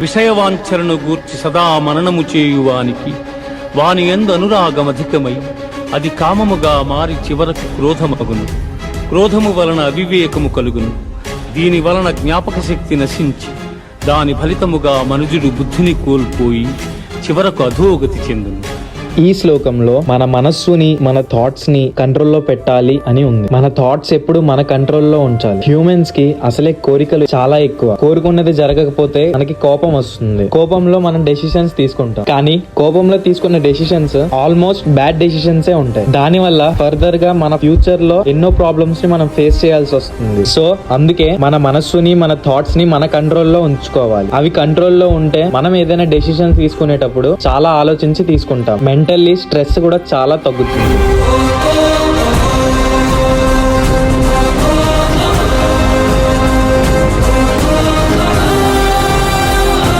విషయవాంఛలను గూర్చి సదా మననము చేయువానికి వాని ఎందు అనురాగమధికమై అది కామముగా మారి చివరకు క్రోధమగును. క్రోధము వలన అవివేకము కలుగును. దీని వలన జ్ఞాపక శక్తి నశించి దాని ఫలితముగా మనుజుడు బుద్ధిని కోల్పోయి చివరకు అధోగతి చెందును. ఈ శ్లోకంలో మన మనస్సుని మన థాట్స్ని కంట్రోల్లో పెట్టాలి అని ఉంది. మన థాట్స్ ఎప్పుడు మన కంట్రోల్లో ఉంచాలి. హ్యూమన్స్కి అసలే కోరికలు చాలా ఎక్కువ. కోరుకున్నది జరగకపోతే మనకి కోపం వస్తుంది. కోపంలో మనం డెసిషన్స్ తీసుకుంటాం. కానీ కోపంలో తీసుకున్న డెసిషన్స్ ఆల్మోస్ట్ బ్యాడ్ డెసిషన్స్ ఉంటాయి. దాని వల్ల ఫర్దర్గా మన ఫ్యూచర్లో ఎన్నో ప్రాబ్లమ్స్ని మనం ఫేస్ చేయాల్సి వస్తుంది. సో అందుకే మన మనస్సుని మన థాట్స్ని మన కంట్రోల్లో ఉంచుకోవాలి. అవి కంట్రోల్లో ఉంటే మనం ఏదైనా డెసిషన్ తీసుకునేటప్పుడు చాలా ఆలోచించి తీసుకుంటాం. మెంటల్లీ స్ట్రెస్ కూడా చాలా తగ్గుతుంది.